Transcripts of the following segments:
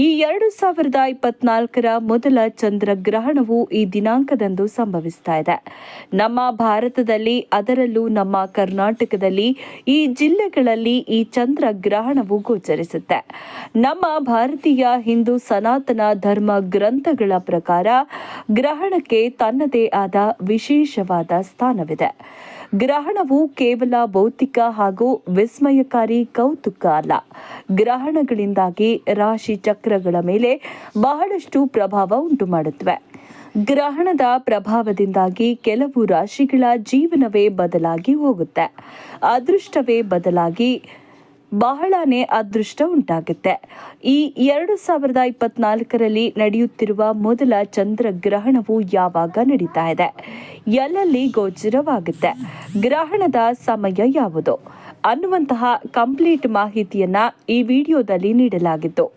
ಈ ಎರಡು ಸಾವಿರದ ಇಪ್ಪತ್ನಾಲ್ಕರ ಮೊದಲ ಚಂದ್ರಗ್ರಹಣವು ಈ ದಿನಾಂಕದಂದು ಸಂಭವಿಸ್ತಾ ಇದೆ. ನಮ್ಮ ಭಾರತದಲ್ಲಿ, ಅದರಲ್ಲೂ ನಮ್ಮ ಕರ್ನಾಟಕದಲ್ಲಿ, ಈ ಜಿಲ್ಲೆಗಳಲ್ಲಿ ಈ ಚಂದ್ರಗ್ರಹಣವು ಗೋಚರಿಸುತ್ತೆ. ನಮ್ಮ ಭಾರತೀಯ ಹಿಂದೂ ಸನಾತನ ಧರ್ಮ ಗ್ರಂಥಗಳ ಪ್ರಕಾರ ಗ್ರಹಣಕ್ಕೆ ತನ್ನದೇ ಆದ ವಿಶೇಷವಾದ ಸ್ಥಾನವಿದೆ. ಗ್ರಹಣವು ಕೇವಲ ಭೌತಿಕ ಹಾಗೂ ವಿಸ್ಮಯಕಾರಿ ಕೌತುಕ ಅಲ್ಲ. ಗ್ರಹಣಗಳಿಂದಾಗಿ ರಾಶಿ ಚಕ್ರಗಳ ಮೇಲೆ ಬಹಳಷ್ಟು ಪ್ರಭಾವ ಉಂಟು ಮಾಡುತ್ತವೆ ಗ್ರಹಣದ ಪ್ರಭಾವದಿಂದಾಗಿ ಕೆಲವು ರಾಶಿಗಳ ಜೀವನವೇ ಬದಲಾಗಿ ಹೋಗುತ್ತೆ. ಅದೃಷ್ಟವೇ ಬದಲಾಗಿ ಬಹಳನೇ ಅದೃಷ್ಟ ಉಂಟಾಗುತ್ತೆ. ಈ ಎರಡು ಸಾವಿರದ ಇಪ್ಪತ್ನಾಲ್ಕರಲ್ಲಿ ನಡೆಯುತ್ತಿರುವ ಮೊದಲ ಚಂದ್ರಗ್ರಹಣವು ಯಾವಾಗ ನಡೀತಾ ಇದೆ? ಎಲ್ಲಲ್ಲಿ ಗೋಚರವಾಗುತ್ತೆ? ಗ್ರಹಣದ ಸಮಯ ಯಾವುದು? ಅನ್ನುವಂತಹ ಕಂಪ್ಲೀಟ್ ಮಾಹಿತಿಯನ್ನ ಈ ವಿಡಿಯೋದಲ್ಲಿ ನೀಡಲಾಗಿತ್ತು.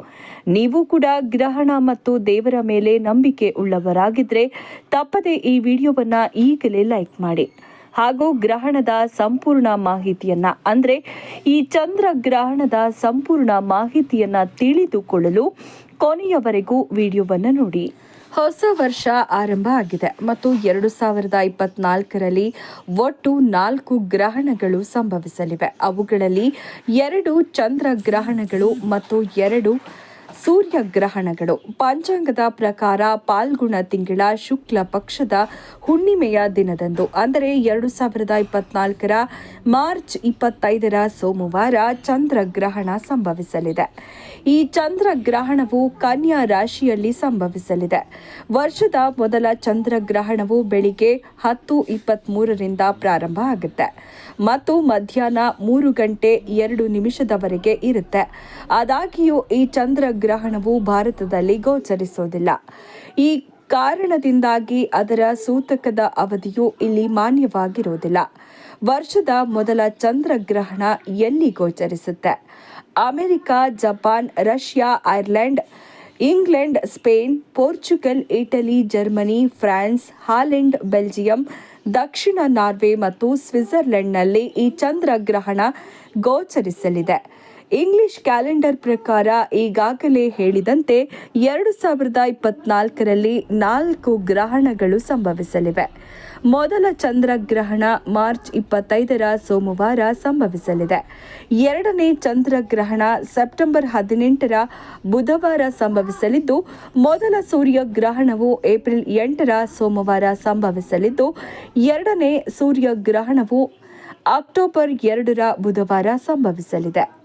ನೀವು ಕೂಡ ಗ್ರಹಣ ಮತ್ತು ದೇವರ ಮೇಲೆ ನಂಬಿಕೆ ಉಳ್ಳವರಾಗಿದ್ರೆ ತಪ್ಪದೆ ಈ ವಿಡಿಯೋವನ್ನ ಈಗಲೇ ಲೈಕ್ ಮಾಡಿ. ಹಾಗೂ ಗ್ರಹಣದ ಸಂಪೂರ್ಣ ಮಾಹಿತಿಯನ್ನ, ಅಂದ್ರೆ ಈ ಚಂದ್ರ ಗ್ರಹಣದ ಸಂಪೂರ್ಣ ಮಾಹಿತಿಯನ್ನ ತಿಳಿದುಕೊಳ್ಳಲು ಕೊನೆಯವರೆಗೂ ವಿಡಿಯೋವನ್ನು ನೋಡಿ. ಹೊಸ ವರ್ಷ ಆರಂಭ ಆಗಿದೆ. ಮತ್ತು ಎರಡು ಸಾವಿರದ ಇಪ್ಪತ್ನಾಲ್ಕರಲ್ಲಿ ಒಟ್ಟು ನಾಲ್ಕು ಗ್ರಹಣಗಳು ಸಂಭವಿಸಲಿವೆ. ಅವುಗಳಲ್ಲಿ ಎರಡು ಚಂದ್ರ ಗ್ರಹಣಗಳು ಮತ್ತು ಎರಡು ಸೂರ್ಯ ಗ್ರಹಣಗಳು ಪಂಚಾಂಗದ ಪ್ರಕಾರ ಪಾಲ್ಗುಣ ತಿಂಗಳ ಶುಕ್ಲ ಪಕ್ಷದ ಹುಣ್ಣಿಮೆಯ ದಿನದಂದು, ಅಂದರೆ ಎರಡು ಸಾವಿರದ ಇಪ್ಪತ್ನಾಲ್ಕರ ಮಾರ್ಚ್ ಇಪ್ಪತ್ತೈದರ ಸೋಮವಾರ ಚಂದ್ರಗ್ರಹಣ ಸಂಭವಿಸಲಿದೆ. ಈ ಚಂದ್ರಗ್ರಹಣವು ಕನ್ಯಾ ರಾಶಿಯಲ್ಲಿ ಸಂಭವಿಸಲಿದೆ. ವರ್ಷದ ಮೊದಲ ಚಂದ್ರಗ್ರಹಣವು ಬೆಳಿಗ್ಗೆ ಹತ್ತು ಇಪ್ಪತ್ತ್ಮೂರರಿಂದ ಪ್ರಾರಂಭ ಆಗುತ್ತೆ ಮತ್ತು ಮಧ್ಯಾಹ್ನ ಮೂರು ಗಂಟೆ ಎರಡು ನಿಮಿಷದವರೆಗೆ ಇರುತ್ತೆ. ಆದಾಗ್ಯೂ ಈ ಚಂದ್ರಗ್ರಹಣವು ಭಾರತದಲ್ಲಿ ಗೋಚರಿಸೋದಿಲ್ಲ. ಈ ಕಾರಣದಿಂದಾಗಿ ಅದರ ಸೂತಕದ ಅವಧಿಯು ಇಲ್ಲಿ ಮಾನ್ಯವಾಗಿರುವುದಿಲ್ಲ. ವರ್ಷದ ಮೊದಲ ಚಂದ್ರಗ್ರಹಣ ಎಲ್ಲಿ ಗೋಚರಿಸುತ್ತೆ? America, Japan, Russia, Ireland, England, Spain, Portugal, Italy, Germany, France, Holland, Belgium, ದಕ್ಷಿಣ ನಾರ್ವೆ ಮತ್ತು ಸ್ವಿಟ್ಜರ್ಲೆಂಡ್ನಲ್ಲಿ ಈ ಚಂದ್ರಗ್ರಹಣ ಗೋಚರಿಸಲಿದೆ. ಇಂಗ್ಲಿಷ್ ಕ್ಯಾಲೆಂಡರ್ ಪ್ರಕಾರ ಈಗಾಗಲೇ ಹೇಳಿದಂತೆ ಎರಡು ಸಾವಿರದ ಇಪ್ಪತ್ನಾಲ್ಕರಲ್ಲಿ ನಾಲ್ಕು ಗ್ರಹಣಗಳು ಸಂಭವಿಸಲಿವೆ. ಮೊದಲ ಚಂದ್ರಗ್ರಹಣ ಮಾರ್ಚ್ ಇಪ್ಪತ್ತೈದರ ಸೋಮವಾರ ಸಂಭವಿಸಲಿದೆ. ಎರಡನೇ ಚಂದ್ರಗ್ರಹಣ ಸೆಪ್ಟೆಂಬರ್ ಹದಿನೆಂಟರ ಬುಧವಾರ ಸಂಭವಿಸಲಿದ್ದು, ಮೊದಲ ಸೂರ್ಯ ಗ್ರಹಣವು ಏಪ್ರಿಲ್ ಎಂಟರ ಸೋಮವಾರ ಸಂಭವಿಸಲಿದ್ದು, ಎರಡನೇ ಸೂರ್ಯ ಗ್ರಹಣವು ಅಕ್ಟೋಬರ್ ಎರಡರ ಬುಧವಾರ ಸಂಭವಿಸಲಿದೆ.